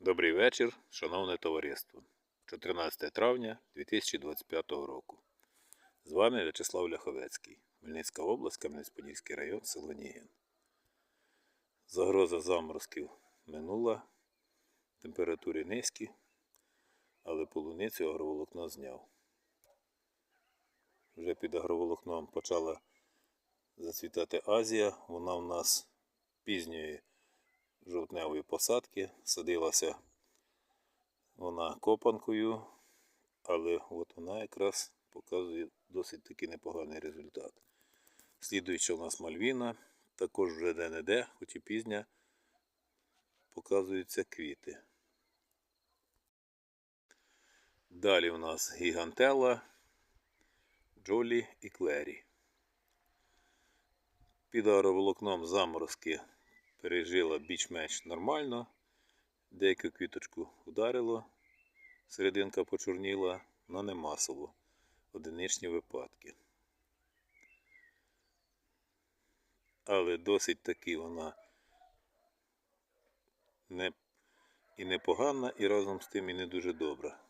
Добрий вечір, шановне товариство. 14 травня 2025 року. З вами В'ячеслав Ляховецький, Хмельницька область, Кам'янець-Подільський район, село Нігін. Загроза заморозків минула, температури низькі, але полуницю агроволокно зняв. Вже під агроволокном почала зацвітати Азія. Вона в нас пізньої жовтневої посадки. Садилася вона копанкою, але от вона якраз показує досить таки непоганий результат. Слідуюча у нас Мальвіна, також вже де-не-де, хоч і пізня, показуються квіти. Далі у нас гігантела, Джолі і Клері. Під аероволокном заморозки пережила більш-менш нормально. Деяку квіточку вдарило, серединка почорніла, але не масово. Одиничні випадки. Але досить таки вона не, і непогана, і разом з тим і не дуже добра.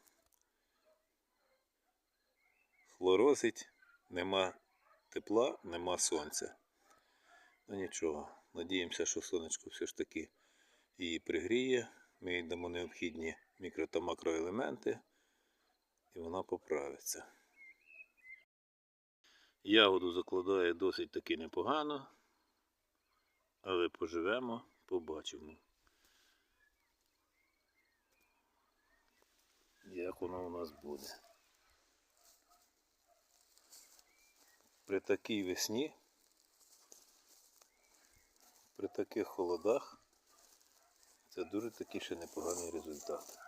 Хлорозить, нема тепла, нема сонця. Ну нічого, надіємося, що сонечко все ж таки її пригріє. Ми їй дамо необхідні мікро та макроелементи, і вона поправиться. Ягоду закладає досить таки непогано, але поживемо, побачимо. Як воно у нас буде. При такій весні при таких холодах це дуже такий ще непоганий результат.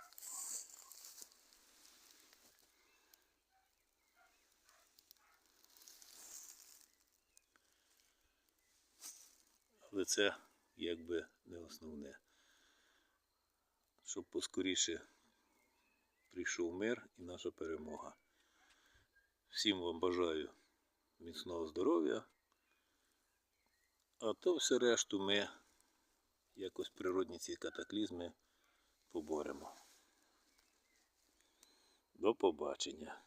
Але це якби не основне. Щоб поскоріше прийшов мир і наша перемога. Всім вам бажаю міцного здоров'я. А то все решту ми якось природні ці катаклізми поборемо. До побачення.